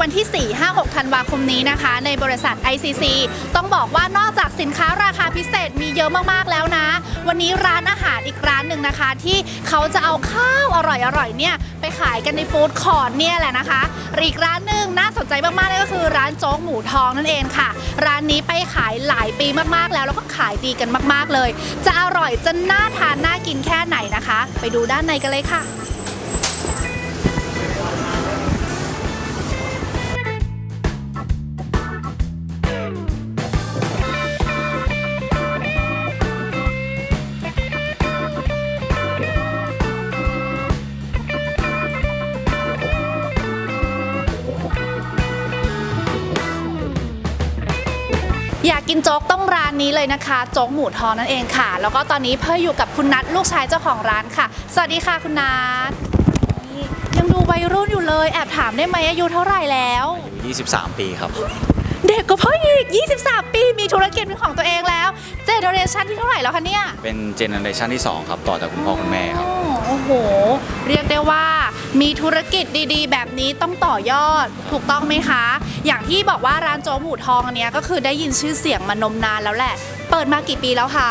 วันที่ 4 5 6 ธันวาคมนี้นะคะ ในบริษัท ICC ต้องบอกว่านอกจากสินค้าราคาพิเศษมีเยอะมากๆแล้วนะ วันนี้ร้านอาหารอีกร้านหนึ่งนะคะ ที่เขาจะเอาข้าวอร่อยๆเนี่ยไปขายกันในฟู้ดคอร์ทเนี่ยแหละนะคะอีกร้านหนึ่งน่าสนใจมากๆเลยก็คือร้านโจ๊กหมูทองนั่นเองค่ะ ร้านนี้ไปขายหลายปีมากๆแล้วแล้วก็ขายดีกันมากๆเลย จะอร่อยจะน่าทานน่ากินแค่ไหนนะคะ ไปดูด้านในกันเลยค่ะ กกินโจ๊กต้องร้านนี้เลยนะคะ โจ๊กหมูทองนั่นเองค่ะ แล้วก็ตอนนี้เพื่ออยู่กับคุณนัทลูกชายเจ้าของร้านค่ะ สวัสดีค่ะคุณนัทนี่ยังดูวัยรุ่นอยู่เลย แอบถามได้ไหมอายุเท่าไหร่แล้ว อายุ23 ปีครับ เด็กก็เพิ่งอีก23 ปีมีธุรกิจเป็นของตัวเองแล้ว เจเนอเรชันที่เท่าไหร่แล้วคะเนี่ย เป็นเจเนอเรชันที่ 2 ครับ ต่อจากคุณพ่อคุณแม่ครับอ๋อ โอ้โห เรียกได้ว่ามีธุรกิจดีๆ แบบนี้ต้องต่อยอดถูกต้องไหมคะ อย่างที่บอกว่าร้านโจ๊กหมูทองอันเนี้ยก็คือได้ยินชื่อเสียงมานมนานแล้วแหละ เปิดมากี่ปีแล้วคะ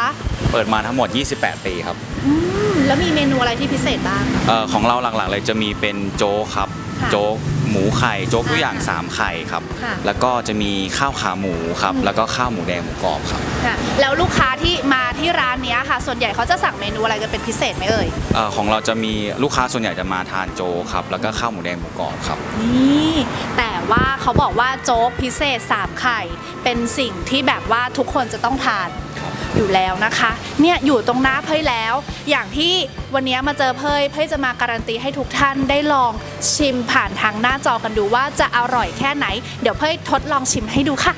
เปิดมาทั้งหมด 28 ปีครับอืมแล้วมีเมนูอะไรที่พิเศษบ้าง เออของเราหลักๆเลยจะมีเป็นโจ๊กครับ ค่ะ โจ๊ก หมูไข่โจ๊กทุกอย่างอ่า3ไข่ครับ ค่ะแล้วก็จะมีข้าวขาหมูครับอืมแล้วก็ข้าวหมูแดงหมูกรอบครับค่ะแล้วลูกค้าที่มาที่ร้านเนี้ยค่ะ ส่วนใหญ่เขาจะสั่งเมนูอะไรกันเป็นพิเศษไหมเอ่ย เออของเราจะมีลูกค้าส่วนใหญ่จะมาทานโจ๊กครับ แล้วก็ข้าวหมูแดงหมูกรอบครับ นี่แต่ว่าเขาบอกว่าโจ๊กพิเศษ3ไข่ เป็นสิ่งที่แบบว่าทุกคนจะต้องทาน ครับ อยู่แล้วนะคะ เนี่ยอยู่ตรงหน้าเพยแล้ว อย่างที่วันนี้มาเจอเพยเพยจะมาการันตีให้ทุกท่านได้ลองชิมผ่านทางหน้าจอกันดูว่าจะอร่อยแค่ไหน เดี๋ยวเพยทดลองชิมให้ดูค่ะ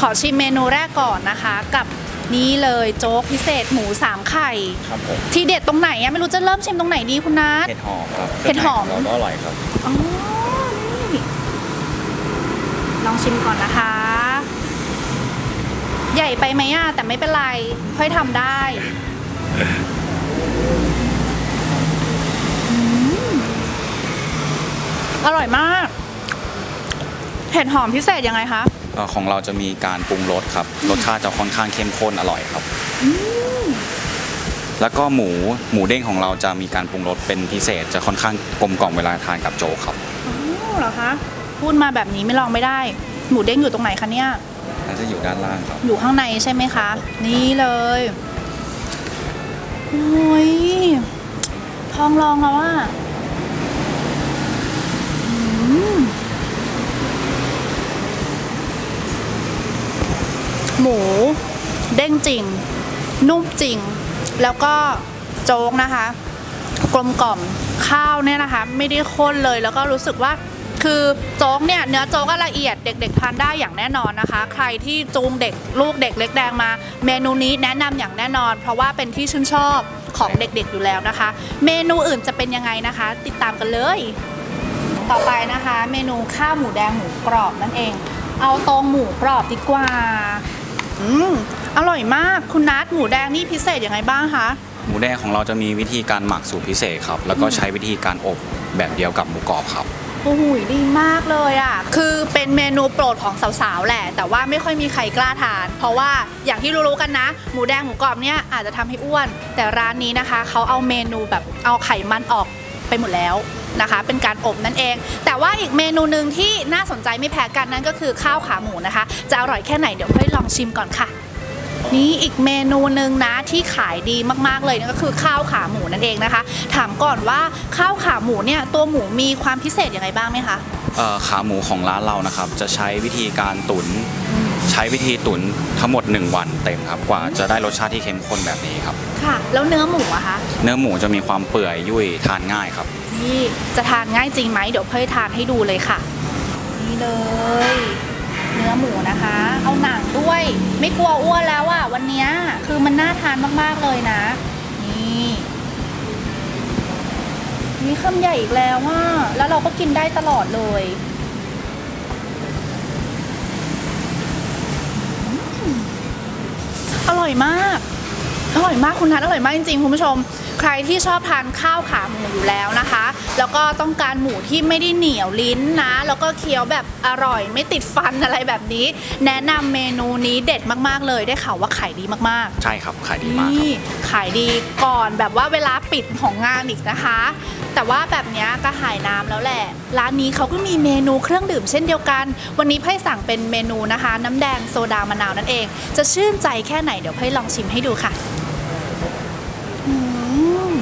ขอชิมเมนูแรกก่อนนะคะ กับนี่เลยโจ๊กพิเศษหมูสามไข่ ครับผมทีเด็ดตรงไหนอะไม่รู้จะเริ่มชิมตรงไหนดีคุณนัท เห็ดหอมครับเห็ดหอม เราก็อร่อยครับ อ๋อนี่ลองชิมก่อนนะคะ ใหญ่ไปไหมอะแต่ไม่เป็นไรค่อยทำได้อืมอร่อยมาก เห็ดหอมพิเศษยังไงคะ เอ่อของเราจะมีการปรุงรสครับ รสชาติจะค่อนข้างเข้มข้นอร่อยครับ แล้วก็หมูหมูเด้งของเราจะมีการปรุงรสเป็นพิเศษ จะค่อนข้างกลมกล่อมเวลาทานกับโจ๊กครับอ๋อเหรอคะ พูดมาแบบนี้ไม่ลองไม่ได้ หมูเด้งอยู่ตรงไหนคะเนี่ย น่าจะอยู่ด้านล่างครับ อยู่ข้างในใช่ไหมคะ นี่เลยโอ้ยทองลองแล้วว่าหมู เด้งจริง นุ่มจริง แล้วก็โจ๊กนะคะ กลมกล่อมข้าวเนี่ยนะคะ ไม่ได้ข้นเลยแล้วก็รู้สึกว่า คือโจ๊กเนี่ยเนื้อโจ๊กก็ละเอียดเด็ก ๆ ทานได้อย่างแน่นอนนะคะ ใครที่จูงเด็กลูกเด็กเล็กแดงมา เมนูนี้แนะนำอย่างแน่นอน เพราะว่าเป็นที่ชื่นชอบของเด็กๆอยู่แล้วนะคะ เมนูอื่นจะเป็นยังไงนะคะ ติดตามกันเลย ต่อไปนะคะ เมนูข้าวหมูแดงหมูกรอบนั่นเอง เอาตรงหมูกรอบดีกว่า อืมอร่อยมากคุณนัทหมูแดงนี่พิเศษยังไงบ้างคะหมูแดงของเราจะมีวิธีการหมักสูตรพิเศษครับ แล้วก็ใช้วิธีการอบแบบเดียวกับหมูกรอบครับ โอ้โหดีมากเลยอะ คือเป็นเมนูโปรดของสาวๆ แหละ แต่ว่าไม่ค่อยมีใครกล้าทาน เพราะว่าอย่างที่รู้ๆ กันนะ หมูแดงหมูกรอบเนี่ยอาจจะทำให้อ้วน แต่ร้านนี้นะคะเขาเอาเมนูแบบเอาไขมันออกไปหมดแล้วนะคะ เป็นการอบนั่นเอง แต่ว่าอีกเมนูหนึ่งที่น่าสนใจไม่แพ้กันนั่นก็คือข้าวขาหมูนะคะ จะอร่อยแค่ไหนเดี๋ยวให้ลองชิมก่อนค่ะ นี่อีกเมนูหนึ่งนะที่ขายดีมากๆเลยนั่นก็คือข้าวขาหมูนั่นเองนะคะ ถามก่อนว่าข้าวขาหมูเนี่ยตัวหมูมีความพิเศษยังไงบ้างไหมคะเอ่อขาหมูของร้านเรานะครับ จะใช้วิธีการตุนใช้วิธีตุนทั้งหมด 1 วันเต็มครับกว่าจะได้รสชาติที่เข้มข้นแบบนี้ครับ ค่ะ แล้วเนื้อหมูอะคะเนื้อหมูจะมีความเปื่อยยุ่ยทานง่ายครับ นี่จะทานง่ายจริงไหมเดี๋ยวเพ่ยทานให้ดูเลยค่ะ นี่เลย เนื้อหมูนะคะ เอาหนังด้วย ไม่กลัวอ้วนแล้วอะวันนี้คือมันน่าทานมากๆเลยนะ นี่นี่คำใหญ่อีกแล้วว่าแล้วเราก็กินได้ตลอดเลยอืมอร่อยมาก อร่อยมากคุณนัทอร่อยมากจริงๆคุณผู้ชมใครที่ชอบทานข้าวขาหมูอยู่แล้วนะคะ แล้วก็ต้องการหมูที่ไม่ได้เหนียวลิ้นนะ แล้วก็เคี้ยวแบบอร่อย ไม่ติดฟันอะไรแบบนี้ แนะนำเมนูนี้เด็ดมากๆเลยได้ข่าวว่าขายดีมากๆ ใช่ครับขายดีมากครับ นี่ขายดีก่อนแบบว่าเวลาปิดของงานอีกนะคะ แต่ว่าแบบเนี้ยก็หายน้ำแล้วแหละ ร้านนี้เขาก็มีเมนูเครื่องดื่มเช่นเดียวกัน วันนี้ไพ่สั่งเป็นเมนูนะคะ น้ำแดงโซดามะนาวนั่นเอง จะชื่นใจแค่ไหนเดี๋ยวไพ่ลองชิมให้ดูค่ะอืม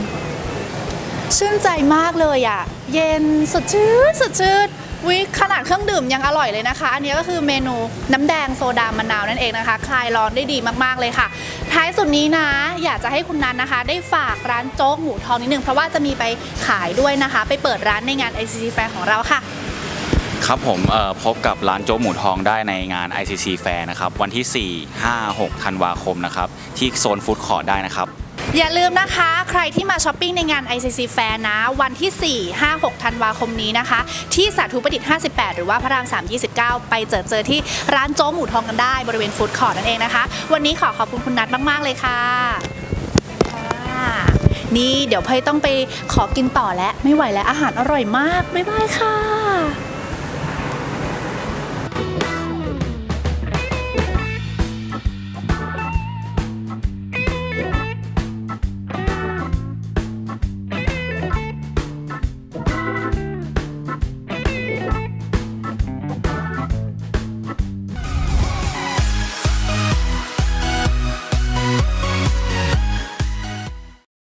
ชื่นใจมากเลยอะ เย็นสดชื่นสดชื่นวิขนาดเครื่องดื่มยังอร่อยเลยนะคะ อันนี้ก็คือเมนูน้ำแดงโซดามะนาวนั่นเองนะคะ คลายร้อนได้ดีมากๆเลยค่ะ ท้ายสุดนี้นะ อยากจะให้คุณนันนะคะ ได้ฝากร้านโจ๊กหมูทองนิดนึง เพราะว่าจะมีไปขายด้วยนะคะ ไปเปิดร้านในงาน ICC Fair ของเราค่ะ ครับผมเอ่อพบกับร้านโจ๊กหมูทองได้ในงาน ICC Fair นะครับ วันที่ 4 5 6ธันวาคมนะครับ ที่โซนฟู้ดคอร์ทได้นะครับ อย่าลืมนะคะ ใครที่มาช้อปปิ้งในงาน ICC Fair นะ วันที่ 4 5 6 ธันวาคมนี้นะคะ ที่สาธุประดิษฐ์ 58 หรือว่าพระราม 3 29 ไปเจอเจอที่ร้านโจ๊กหมูทองกันได้บริเวณฟู้ดคอร์ทนั่นเองนะคะ วันนี้ขอขอบคุณคุณนัทมาก ๆ เลยค่ะนี่เดี๋ยวเพยต้องไปขอกินต่อแล้ว ไม่ไหวแล้วอาหารอร่อยมาก บ๊ายบายค่ะ